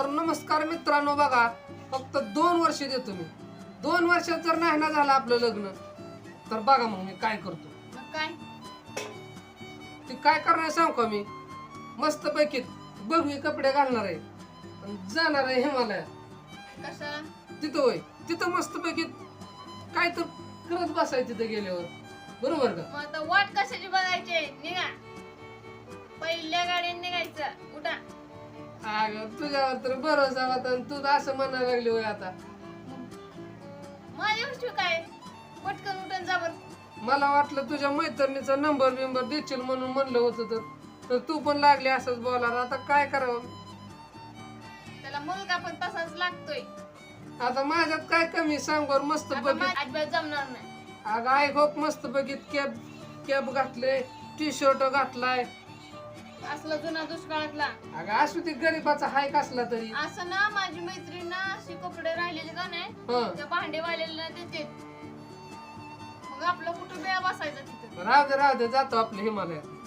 तर नमस्कार मित्रांनो बघा फक्त दोन वर्ष देतो मी. दोन वर्षात जर नाही ना झालं आपलं लग्न तर बघा मग मी काय करतो. मग काय? ती काय करणार सांग का मी? मस्त पैकी बघवी कपडे घालणार आहे आणि जाणार आहे हिमालयात. कशाला तिथं होय तिथं मस्त पैकी काय तर करत बसाय तिथं गेल्यावर. बरोबर का? मग आता वाट कशाची बघायची? निघा. पहिल्या गाडीने निघायचं. उठा. अगं तुझ्यावर तर भरोसा होता आणि तू असं म्हणायला लागली होय आता. माझ्या गोष्टी काय? पटकन उठून जा बरं. मला वाटलं तुझ्या मैत्रिणीचा नंबर बिंबर देशील म्हणून म्हणलं होतं तर. तर तू पण लागली असंच बोलायला. आता काय करावं? त्याला मुलगा पण तसाच लागतोय. आता माझ्यात काय कमी सांग बरं मस्त आता बघित. माझ्या अजिबात जमणार नाही. अगं आई खूप मस्त बघित. कॅब कॅब घातले टी शर्ट घातलाय. असला जुना दुष्काळातला. अगं असू ती गरीबाचा हाय कसला तरी. असं ना माझी मैत्रीण ना अशी कपडे राहिलेले का नाही हं. त्या भांडेवाल्याला देते. मग आपलं कुठं वेळ बसायचा तिथं. राहू दे राहू दे जातो आपल्या हिमालयात.